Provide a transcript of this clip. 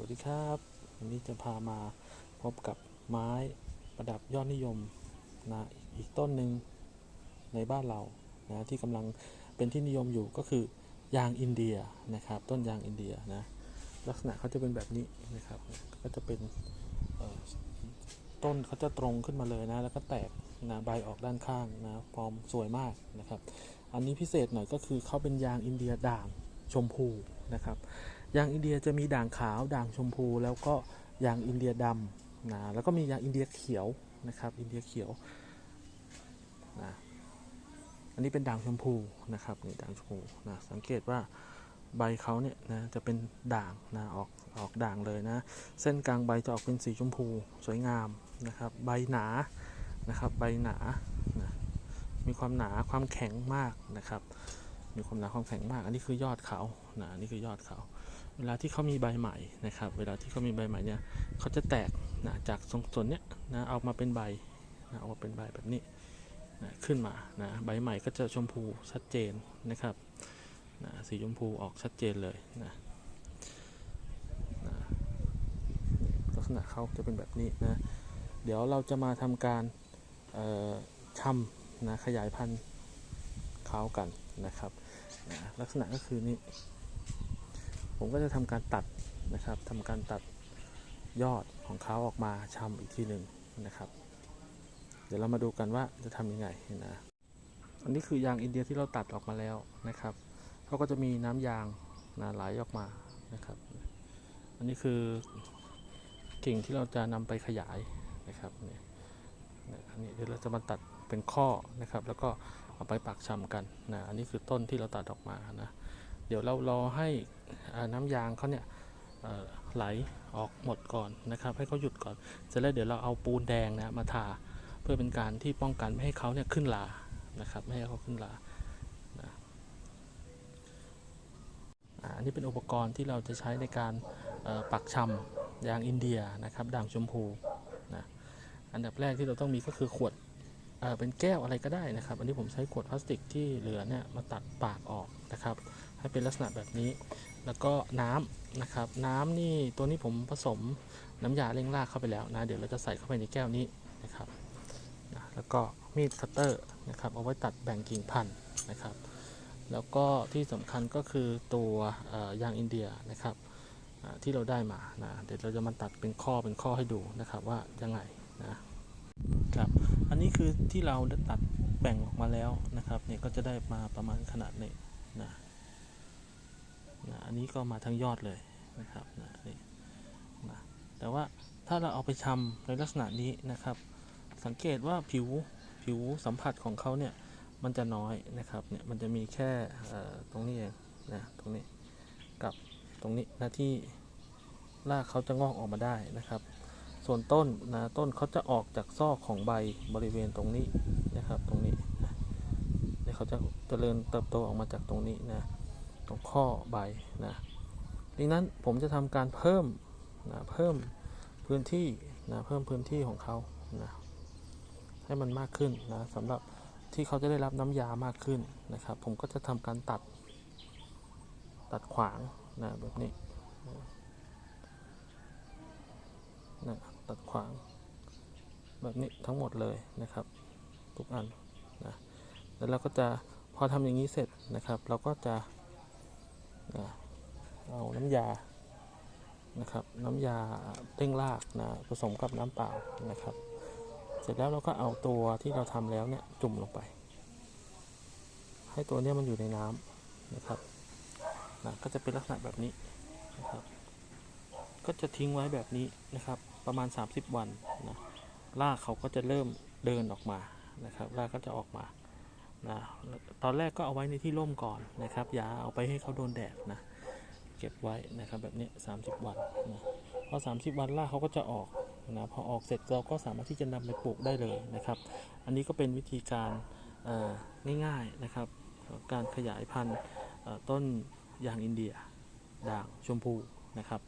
วัสดีครับ วันนี้จะพามาพบกับไม้ประดับยอดนิยมนะอีกต้นหนึ่งในบ้านเรานะที่กำลังเป็นที่นิยมอยู่ก็คือยางอินเดียนะครับ ต้นยางอินเดียนะลักษณะเขาจะเป็นแบบนี้นะครับก็จะเป็นต้นเขาจะตรงขึ้นมาเลยนะ แล้วก็แตกนะใบออกด้านข้างนะฟอร์มสวยมากนะครับ อันนี้พิเศษหน่อยก็คือเขาเป็นยางอินเดียด่างชมพูนะครับ ยางอินเดียจะมีด่างขาวด่างชมพู แล้วก็ยางอินเดียดำนะแล้วก็มียางอินเดียเขียวนะครับอินเดียเขียวนะอันนี้เป็นด่างชมพูนะครับนี่ด่างชมพูนะสังเกตว่าใบเขาเนี่ยนะจะเป็นด่างนะออกออกด่างเลยนะ เส้นกลางใบจะออกเป็นสีชมพูสวยงามนะครับ ใบหนานะครับใบหนานะมีความหนาความแข็งมากนะครับ มีความหนาความแข็งมาก อันนี้คือยอดเขานะนนี้คือยอดเขา เวลาที่เขามีใบใหม่นะครับ เวลาที่เขามีใบใหม่เนี่ยเขาจะแตกนะจากตรงส่วนเนี้ยนะออกมาเป็นใบนะออกมาเป็นใบแบบนี้นะขึ้นมานะใบใหม่ก็จะชมพูชัดเจนนะครับนะสีชมพูออกชัดเจนเลยนะนะลักษณะเขาจะเป็นแบบนี้นะเดี๋ยวเราจะมาทำการเอ่อชำนะขยายพันธุ์เขากันนะครับนะลักษณะก็คือนี่ ผมก็จะทำการตัดนะครับทำการตัดยอดของเขาออกมาชำอีกทีหนึ่งนะครับ เดี๋ยวเรามาดูกันว่าจะทำยังไงนะอันนี้คือยางอินเดียที่เราตัดออกมาแล้วนะครับเขาก็จะมีน้ำยางนะไหลออกมานะครับ อันนี้คือกิ่งที่เราจะนำไปขยายนะครับเนี่ยอันนี้เดี๋ยวเราจะมาตัดเป็นข้อนะครับ แล้วก็เอาไปปักชำกันนะอันนี้คือต้นที่เราตัดออกมานะ เดี๋ยวเรารอให้น้ำยางเขาเนี่ยไหลออกหมดก่อนนะครับ ให้เขาหยุดก่อน เสร็จแล้วเดี๋ยวเราเอาปูนแดงนะมาทาเพื่อเป็นการที่ป้องกันไม่ให้เขาเนี่ยขึ้นลานะครับไม่ให้เขาขึ้นลานะอันนี้เป็นอุปกรณ์ที่เราจะใช้ในการปักชำยางอินเดียนะครับด่างชมพูนะอันดับแรกที่เราต้องมีก็คือขวด เอ่อเป็นแก้วอะไรก็ได้นะครับ อันนี้ผมใช้ขวดพลาสติกที่เหลือเนี่ยมาตัดปากออกนะครับ ให้เป็นลักษณะแบบนี้ แล้วก็น้ำนะครับ น้ำนี่ตัวนี้ผมผสมน้ำยาเร่งรากเข้าไปแล้วนะ เดี๋ยวเราจะใส่เข้าไปในแก้วนี้นะครับนะแล้วก็มีดคัตเตอร์นะครับเอาไว้ตัดแบ่งกิ่งพันธุ์นะครับ แล้วก็ที่สำคัญก็คือตัวยางอินเดียนะครับที่เราได้มานะเดี๋ยวเราจะมาตัดเป็นข้อเป็นข้อให้ดูนะครับว่ายังไงนะครับ อันนี้คือที่เราได้ตัดแบ่งออกมาแล้วนะครับเนี่ยก็จะได้มาประมาณขนาดนี้นะนะอันนี้ก็มาทั้งยอดเลยนะครับนะนี่นะแต่ว่าถ้าเราเอาไปชำในลักษณะนี้นะครับ สังเกตว่าผิวผิวสัมผัสของเขาเนี่ยมันจะน้อยนะครับเนี่ยมันจะมีแค่ตรงนี้เองนะตรงนี้กับตรงนี้นะที่รากเขาจะงอกออกมาได้นะครับ ส่วนต้นนะต้นเขาจะออกจากซอกของใบบริเวณตรงนี้นะครับตรงนี้นะเนี่ยเขาจะเจริญเติบโตออกมาจากตรงนี้นะตรงข้อใบนะดังนั้นผมจะทำการเพิ่มนะเพิ่มพื้นที่นะเพิ่มพื้นที่ของเขานะให้มันมากขึ้นนะสำหรับที่เขาจะได้รับน้ำยามากขึ้นนะครับ ผมก็จะทำการตัดตัดขวางนะแบบนี้ นะตัดขวาง แบบนี้ทั้งหมดเลยนะครับ ทุกอันนะแล้วเราก็จะพอทำอย่างนี้เสร็จนะครับ เราก็จะนะเอาน้ำยานะครับ น้ำยาเร่งรากนะผสมกับน้ำเปล่านะครับ เสร็จแล้วเราก็เอาตัวที่เราทำแล้วเนี่ยจุ่มลงไป ให้ตัวเนี้ยมันอยู่ในน้ำนะครับนะก็จะเป็นลักษณะแบบนี้นะครับ ก็จะทิ้งไว้แบบนี้นะครับ ประมาณ 30 วันนะรากเขาก็จะเริ่มเดินออกมานะครับรากก็จะออกมานะตอนแรกก็เอาไว้ในที่ร่มก่อนนะครับ อย่าเอาไปให้เขาโดนแดดนะเก็บไว้นะครับแบบนี้ 30 วันนะพอ 30 วันรากเขาก็จะออกนะพอออกเสร็จเราก็สามารถที่จะนำไปปลูกได้เลยนะครับ อันนี้ก็เป็นวิธีการง่ายๆนะครับ การขยายพันธุ์ต้นยางอินเดียด่างชมพูนะครับ